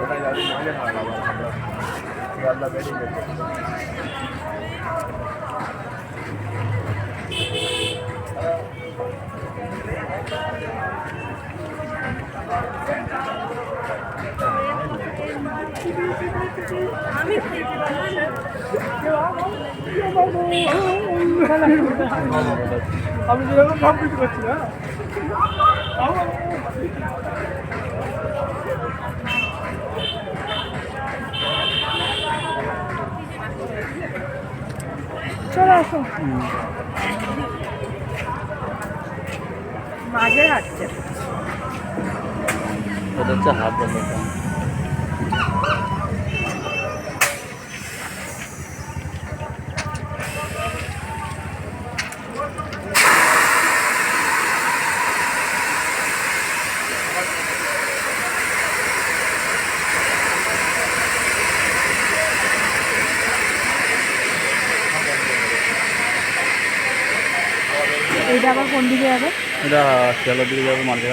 ওটা যাবে মহিলা খাওয়া আবার আমি যেরকম কিছু করছি না। চলে আসো। মাঝে হাঁটছে এটা হচ্ছে হাত বন্ধ এইটা আবার কোন দিকে যাবে? এটা শিয়ালদার দিকে যাবে মার্কেট